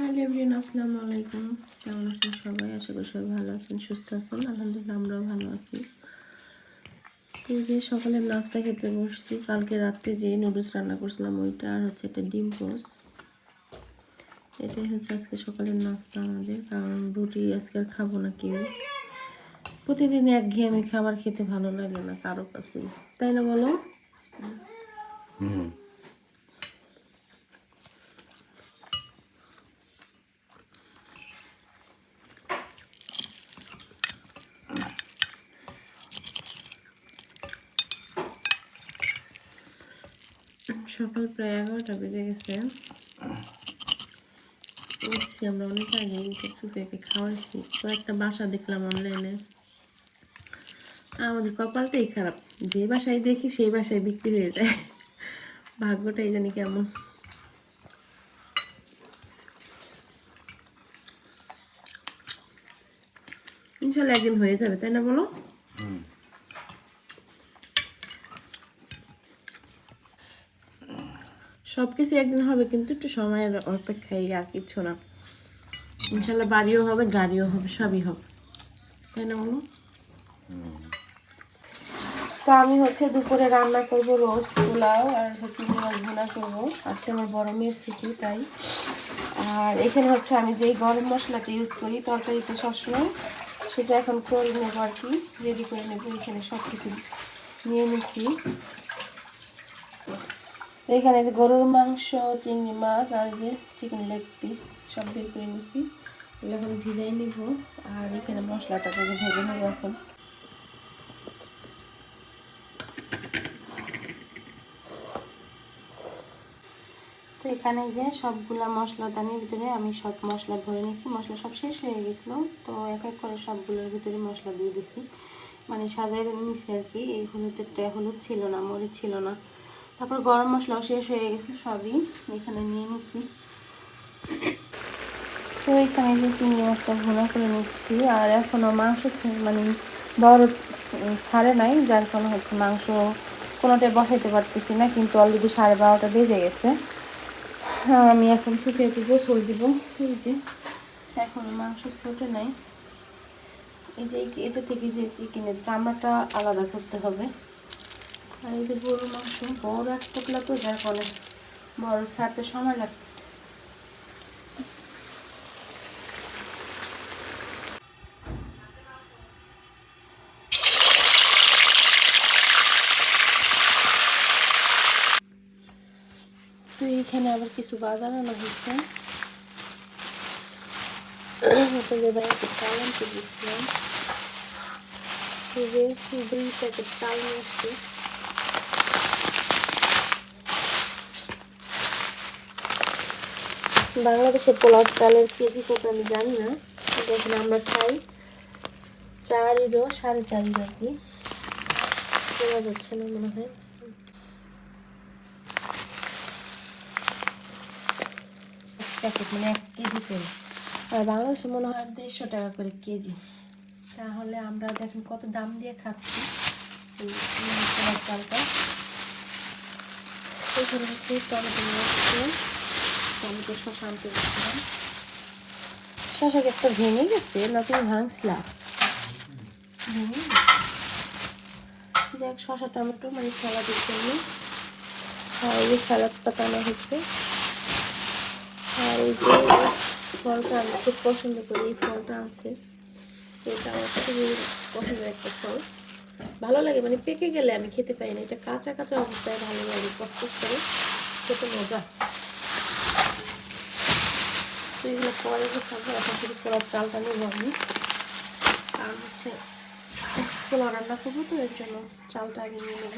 Hello everyone আসসালামু আলাইকুম। কেমন আছেন সবাই? আশা করি সবাই ভালো আছেন, সুস্থ আছেন। আলহামদুলিল্লাহ, আমরাও ভালো আছি। তো যে সকালের নাস্তা খেতে বসছি, কালকে রাত্রে যে নুডলস রান্না করছিলাম, ওইটা আর হচ্ছে একটা ডিম পোস এটাই হচ্ছে আজকে সকালের নাস্তা আমাদের, কারণ রুটি আজকে আর খাব না কেউ। প্রতিদিন এক ঘিয়ে আমি খাবার খেতে ভালো লাগে না কারও কাছেই। তাই না বলো? সকাল প্রায় এগারোটা বেজে গেছে। উঠছি আমরা অনেক আগে সুপেকে খাওয়াইছি। তো একটা বাসা দেখলাম অনলাইনে আমাদের কপালটাই খারাপ। যে বাসায় দেখি, সেই বাসায় বিক্রি হয়ে যায়। ভাগ্যটাই জানি কেমন। ইনশাল্লাহ একদিন হয়ে যাবে, তাই না বলো? সব কিছু একদিন হবে, কিন্তু একটু সময়ের অপেক্ষায় আর কিছু না। ইনশাল্লাহ বাড়িও হবে, গাড়িও হবে, সবই হবে। তাই না, বলো? তো আমি হচ্ছে দুপুরে রান্না করব রোস্ট, পোলাও আর হচ্ছে চিংড়ি মাছ ভুনা করব। আজকে আমার বড় মেয়ের ছুটি, তাই। আর এখানে হচ্ছে আমি যেই গরম মশলাটা ইউজ করি, তরকারিতে সবসময়, সেটা এখন করে নেব আর কি রেডি করে নেব। এখানে সব কিছু নিয়ে নিচ্ছি। এখানে যে গরুর মাংস, চিংড়ি মাছ আর যে চিকেন লেগ পিস সব বের করে নিছি। এগুলো এখন ভিজাই নিব আর এখানে মশলাটা করে ভেজে নেব এখন। তো এখানে যে সবগুলা মশলা দানির ভিতরে আমি সব মশলা ভরে নিছি। মশলা সব শেষ হয়ে গেছিল। তো এক এক করে সবগুলোর ভিতরে মশলা দিয়ে দিছি। মানে সাজাই নিছি আর কি। এই হলুদেরটা হলুদ ছিল না, মরিচ ছিল না। তারপর গরম মশলাও শেষ হয়ে গেছে, সবই এখানে নিয়ে নিছি। তো এখানে যে চিংড়ি মাছটা ভুনা করে নিচ্ছি, আর এখনও মাংস মানে বড় ছাড়ে নাই, যার কারণে হচ্ছে মাংস কোনোটাই বসাইতে পারতেছি না, কিন্তু অলরেডি সাড়ে বারোটা বেজে গেছে। আমি এখন সুফিয়াকে গোসল দিব, এই যে এখন মাংস ছোটে নাই। এই যে এটা থেকে যে চিকেনের চামড়াটা আলাদা করতে হবে। এই যে গরুর মাংস, বড় এক টুকলা তো, যার ফলে বড় ছাড়তে সময় লাগতেছে। তো এইখানে আবার কিছু বাজার আনা হয়েছে। চাল যে নিয়ে আসছি। বাংলাদেশে পোলাও চালের কেজি কত আমি জানি না। এখানে আমরা খাই চার ইরো সাড়ে চার আর কি। বোঝা যাচ্ছে না মনে হয়। প্যাকেট মানে এক কেজি করে। আর বাংলাদেশে মনে হয় দেড়শো টাকা করে কেজি। তাহলে আমরা দেখেন কত দাম দিয়ে খাচ্ছি। চালটা এখানে হচ্ছে টমেটো টমেটো শসা আনতে গেছিলাম শসাকে একটা ভেঙে গেছে না তুমি ভাঙছিলা? ভেঙে যাক শসা টমেটো মানে স্যালাডের জন্য আর এই যে স্যালাড পাতা আনা হয়েছে। আর এই যে ফলটা আমি খুব পছন্দ করি এই ফলটা আছে এটা আমার খুবই পছন্দের একটা ফল। ভালো লাগে মানে পেকে গেলে আমি খেতে পাই না। এটা কাঁচা কাঁচা অবস্থায় ভালো লাগে কষ্ট করে। খেতে মজা। এগুলো পরে বসাবো এখন শুধু পোলার চালটা নেব আমি। আর হচ্ছে পোলাও রান্না করব তো, এর জন্য চালটা আগে নিয়ে নেব।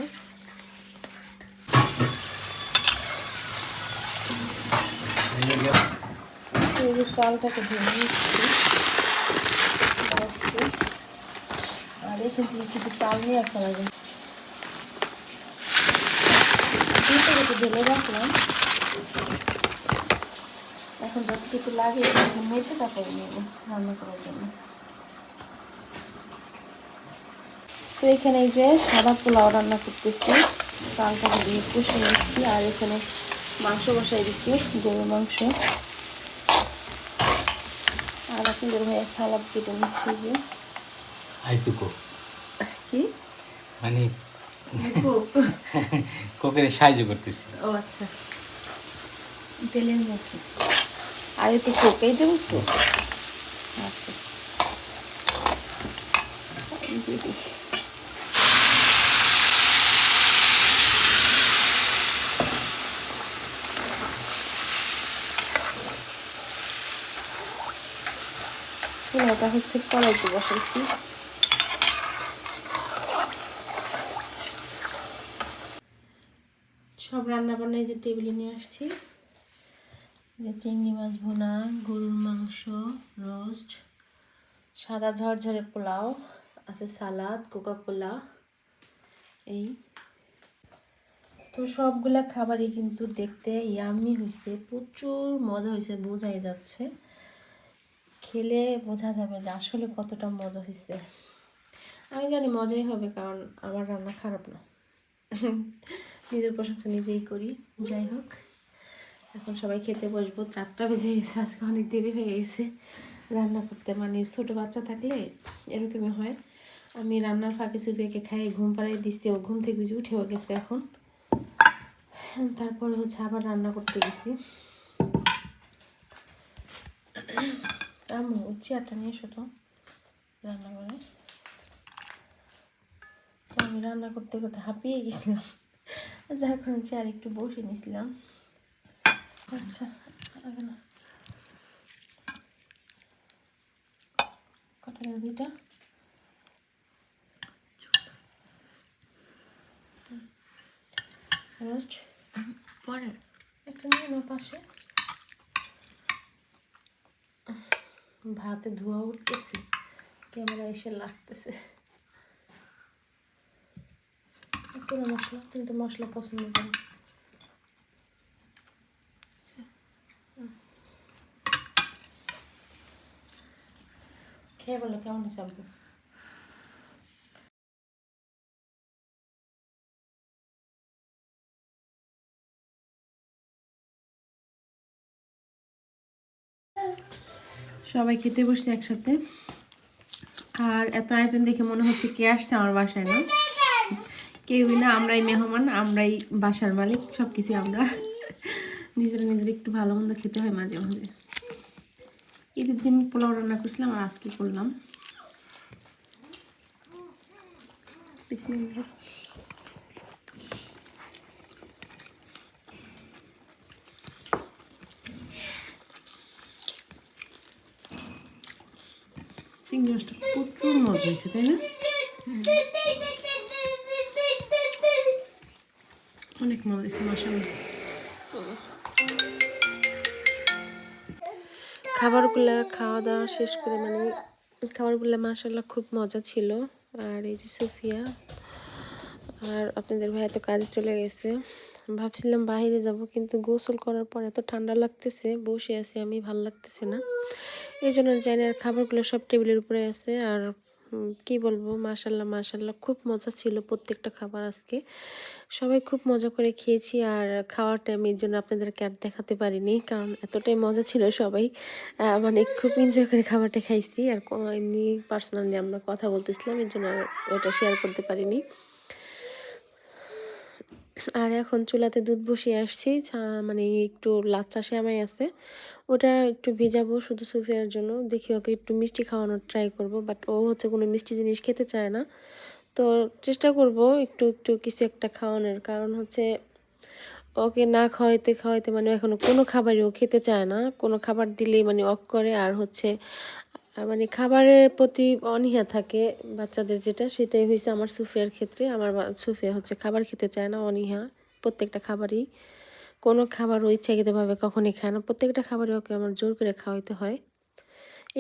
এই চালটাকে ধুয়ে নিচ্ছি। আর এখান থেকে কিছু চাল নিয়ে রাখা লাগে ঢেলে রাখলাম। এখন যতটুকু লাগে এখন মেপে তারপরে নেব রান্না করার জন্য। তো এখানে এই যে সাদা পোলাও রান্না করতেছি। চালটাকে দিয়ে কষে নিচ্ছি আর এখানে মাংস বসাই দিচ্ছি গরুর মাংস। আর আপনাদের ভাইয়া সালাদ কেটে নিচ্ছি যে। কি? মানে কোকের সাহায্য করতেছি। ও আচ্ছা। তেলের মধ্যে আর একটু কোকেই দেবো তো আচ্ছা। এটা হচ্ছে কড়াইতে বসাইছি সব রান্না বান্না এই যে টেবিলে নিয়ে আসছি চিংড়ি মাছ ভুনা, গরুর মাংস, রোস্ট, সাদা ঝরঝরে পোলাও, আছে সালাদ কোকা কোলা এই। তো সবগুলা খাবারই কিন্তু দেখতে ইয়ামি হয়েছে প্রচুর মজা হয়েছে বোঝাই যাচ্ছে। খেলে বোঝা যাবে যে আসলে কতটা মজা হয়েছে আমি জানি মজাই হবে, কারণ আমার রান্না খারাপ না। নিজের প্রশংসা নিজেই করি, যাই হোক। এখন সবাই খেতে বসবো। চারটা বেজে গেছে, আজকে অনেক দেরি হয়ে গেছে। রান্না করতে মানে ছোটো বাচ্চা থাকলে এরকমই হয়। আমি রান্নার ফাঁকে সুবিয়াকে খাই, ঘুম পাড়াই দিচ্ছি, ও ঘুম থেকে বুঝে উঠেও গেছে এখন। তারপর হচ্ছে আবার রান্না করতে গেছি। আম্মু চেয়ারটা নিয়ে তো রান্না করে আমি রান্না করতে করতে হাঁপিয়ে গেছিলাম। যার কারণে চেয়ার একটু বসে নিয়েছিলাম। আচ্ছা রোস্ট? পরে। একটা নিয়ে নাও পাশে। ভাতে ধোয়া উঠতেছে ক্যামেরা এসে লাগতেছে। কোনো মশলা কিন্তু মশলা পছন্দ করি খেয়ে বলো কেমন আছে আব্বু? সবাই খেতে বসছে একসাথে। আর এত আয়োজন দেখে মনে হচ্ছে কে আসছে আমার বাসায় না। কেউই না, আমরাই মেহমান, আমরাই বাসার মালিক সব কিছু আমরা। নিজেরা নিজেরা একটু ভালো মন্দ খেতে হয় মাঝে মাঝে। ঈদের দিন পোলাও রান্না করছিলাম আর আজকে করলাম বিসমিল্লাহ। চিংড়ি মাছটা প্রচুর মজা হয়েছে তাই না অনেক মজা হয়েছে মশালা খাবারগুলো খাওয়া দাওয়া শেষ করে মানে খাবারগুলো মাসাল্লাহ খুব মজা ছিল। আর এই যে সুফিয়া, আর আপনাদের ভাই এত কাজে চলে গেছে। ভাবছিলাম বাইরে যাব কিন্তু গোসল করার পর এত ঠান্ডা লাগতেছে, বসে আছি আমি, ভালো লাগতেছে না। এই জন্য জানি আর খাবারগুলো সব টেবিলের উপরে আছে। আর কি বলব? মাশাল্লাহ মাশাল্লাহ। খুব মজা ছিল প্রত্যেকটা খাবার আজকে। সবাই খুব মজা করে খেয়েছি আর খাওয়ার টাইমের জন্য আপনাদেরকে আর দেখাতে পারিনি, কারণ এতটাই মজা ছিল সবাই। মানে খুব এনজয় করে খাবারটা খাইছি আর এমনি পার্সোনালি আমরা কথা বলতেছিলাম, এর জন্য ওটা শেয়ার করতে পারিনি। আর এখন চুলাতে দুধ বসিয়ে আসছি মানে একটু লাচ্চা সেমাই আছে। ওটা একটু ভিজাবো শুধু সুফিয়ার জন্য। দেখি ওকে একটু মিষ্টি খাওয়ানোর ট্রাই করব বাট ও হচ্ছে কোনো মিষ্টি জিনিস খেতে চায় না। তো চেষ্টা করব একটু একটু কিছু একটা খাওয়ানোর। কারণ হচ্ছে ওকে না খাওয়াইতে খাওয়াইতে মানে এখনও কোনো খাবারই ও খেতে চায় না। কোনো খাবার দিলেই মানে অক করে। আর হচ্ছে, আর মানে খাবারের প্রতি অনীহা থাকে বাচ্চাদের যেটা, সেটাই হয়েছে আমার সুফিয়ার ক্ষেত্রে। আমার সুফিয়া হচ্ছে খাবার খেতে চায় না, অনীহা। প্রত্যেকটা খাবারই। কোনো খাবার ও ইচ্ছাকৃতভাবে কখনই খায় না। প্রত্যেকটা খাবারই ওকে আমার জোর করে খাওয়াইতে হয়।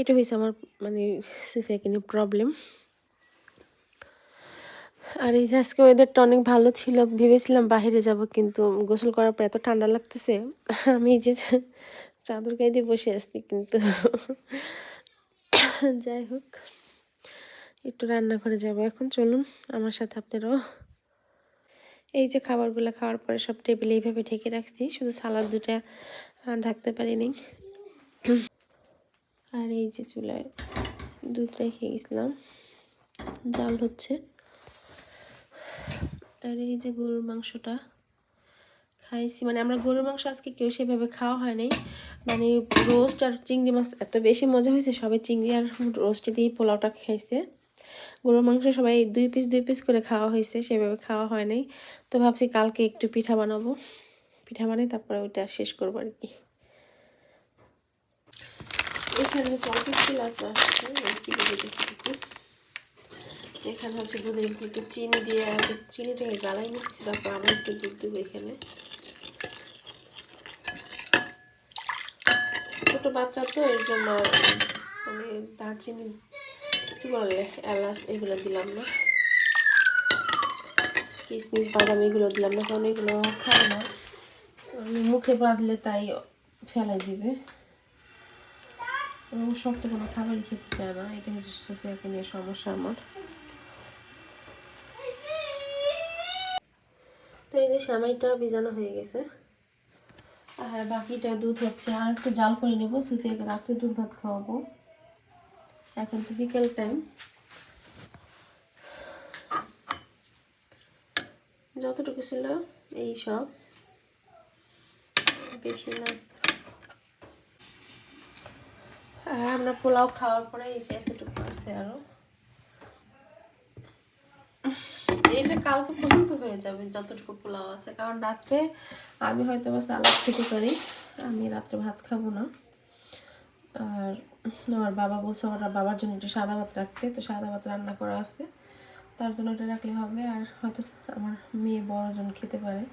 এটা হয়েছে আমার মানে সুফিয়াকে নিয়ে প্রবলেম আর এই যে আজকে ওয়েদারটা অনেক ভালো ছিল, ভেবেছিলাম বাইরে যাব, কিন্তু গোসল করার পর এত ঠান্ডা লাগতেছে, আমি যে চাদর গায়ে দিয়ে বসে আসছি কিন্তু যাই হোক, একটু রান্না করে যাব। এখন চলুন, আমার সাথে আপনারাও এই যে খাবারগুলো খাওয়ার পরে সব টেবিলে এইভাবে ঢেকে রাখছি, শুধু সালাদ দুটা ঢাকতে পারিনি। আর এই যে চুলায় দুধ রেখে গেছিলাম, জাল হচ্ছে। আর এই যে গরুর মাংসটা খাইছি মানে আমরা গরুর মাংস আজকে কেউ সেভাবে খাওয়া হয় নাই। মানে রোস্ট আর চিংড়ি মাছ এত বেশি মজা হয়েছে, সবাই চিংড়ি আর রোস্টে দিয়ে পোলাওটা খাইছে। গরুর মাংস সবাই দুই পিস দুই পিস করে খাওয়া হয়েছে, সেভাবে খাওয়া হয় নাই। তো ভাবছি কালকে একটু পিঠা বানাবো। পিঠা বানাই তারপরে ওইটা শেষ করব আর কি। এখানে অল্প একটু আসছে এখানে হচ্ছে দুধে একটু চিনি দিয়ে চিনিটাকে জ্বালাই নিচ্ছি, তারপর আবার একটু দুধ দেবো এখানে। ছোটো বাচ্চা তো এই জন্য মানে দারচিনি কী বলে, এলাচ এগুলো দিলাম না। কিশমিশ বাদাম এগুলো দিলাম না, কারণ এগুলো খায় না। মুখে বাঁধলে তাই ফেলাই দিবে। এবং শক্ত কোনো খাবারই খেতে চায় না। এটা হচ্ছে সোফিয়াকে নিয়ে সমস্যা আমার। তো এই যে সামাইটা ভিজানো হয়ে গেছে। আর বাকিটা দুধ হচ্ছে। আর একটু জাল করে নেব। সুফিয়াকে রাত্রে দুধ ভাত খাওয়াবো। এখন তো বিকেল টাইম যতটুকু ছিল এই সব। বেশি না। আর আমরা পোলাও খাওয়ার পরে এই যে এতটুকু আছে আরও। এটা কালকে পর্যন্ত হয়ে যাবে যতটুকু পোলাও আছে। কারণ রাত্রে আমি হয়তো বা সালাদ খেতে পারি। আমি রাত্রে ভাত খাব না। আর আমার বাবা বলছে ওরা বাবার জন্য একটু সাদা ভাত রাখতে। তো সাদা ভাত রান্না করা আছে তার জন্য ওটা রাখলে হবে। আর হয়তো আমার মেয়ে বড়জন খেতে পারে।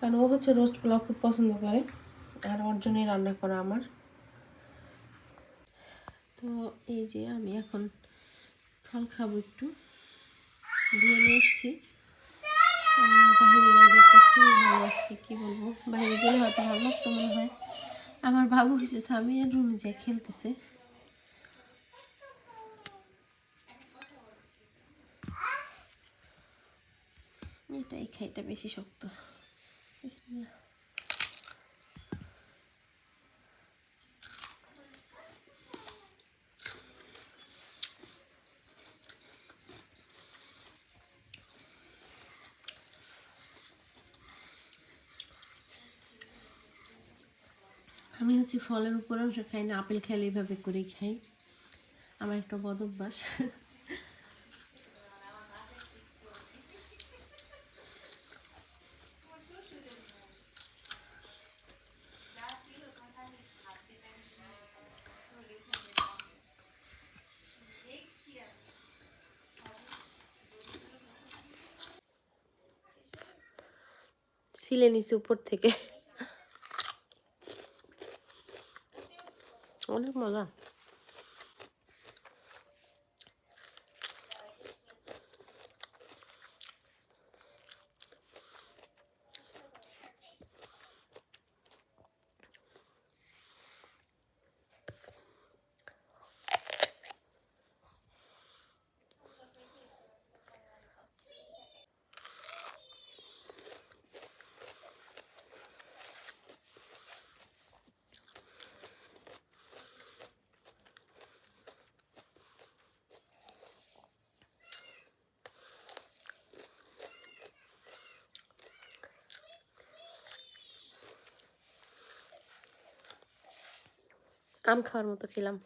কারণ ও হচ্ছে রোস্ট পোলাও খুব পছন্দ করে। আর ওর জন্যই রান্না করা আমার। তো এই যে আমি এখন ফল খাব একটু। দিয়ে নিয়ে এসছি। আর খুবই ভালো কী বলব? বাইরে গেলে হয়তো ভালো লাগতো মনে হয়। আমার বাবু হয়েছে স্বামীর রুমে যায় খেলতেছে। এটাই খাইটা বেশি শক্ত। আমি হচ্ছে ফলের উপর খাই না, আপেল খেলে এইভাবে করেই খাই। আমার একটা বদ অভ্যাস। ছিলে নিছি উপর থেকে। অনেক মজা। আম খাওয়ার মতো খেলাম।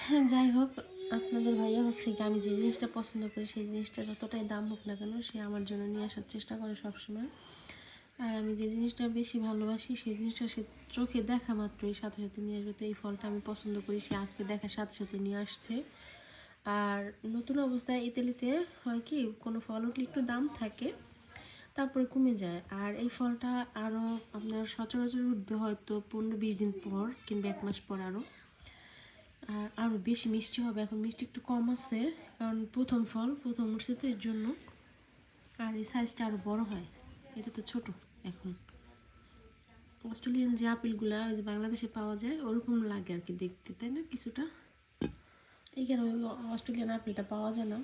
হ্যাঁ, যাই হোক আপনাদের ভাইয়া হচ্ছে কি আমি যে জিনিসটা পছন্দ করি সেই জিনিসটা যতটাই দাম হোক না কেন সে আমার জন্য নিয়ে আসার চেষ্টা করে সবসময়। আর আমি যে জিনিসটা বেশি ভালোবাসি সেই জিনিসটা সে চোখে দেখা মাত্রই সাথে সাথে নিয়ে আসবে। তো এই ফলটা আমি পছন্দ করি সে আজকে দেখার সাথে সাথে নিয়ে আসছে। আর নতুন অবস্থায় ইতালিতে হয় কি, কোনো ফল উঠলে একটু দাম থাকে, তারপরে কমে যায়। আর এই ফলটা আরও আপনার সচরাচর উঠবে হয়তো পনেরো বিশ দিন পর কিংবা এক মাস পর আরও আর আরও বেশি মিষ্টি হবে, এখন মিষ্টি একটু কম আছে, কারণ প্রথম ফল, প্রথম উঠছে তো এর জন্য। আর এই সাইজটা আরও বড় হয়, এটা তো ছোট এখন। অস্ট্রেলিয়ান যে আপেলগুলো ওই যে বাংলাদেশে পাওয়া যায়, ওরকম লাগে আর কি দেখতে, তাই না, কিছুটা? এখানে ওই অস্ট্রেলিয়ান আপেলটা পাওয়া যায় না।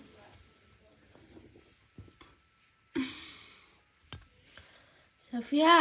সাফিয়া!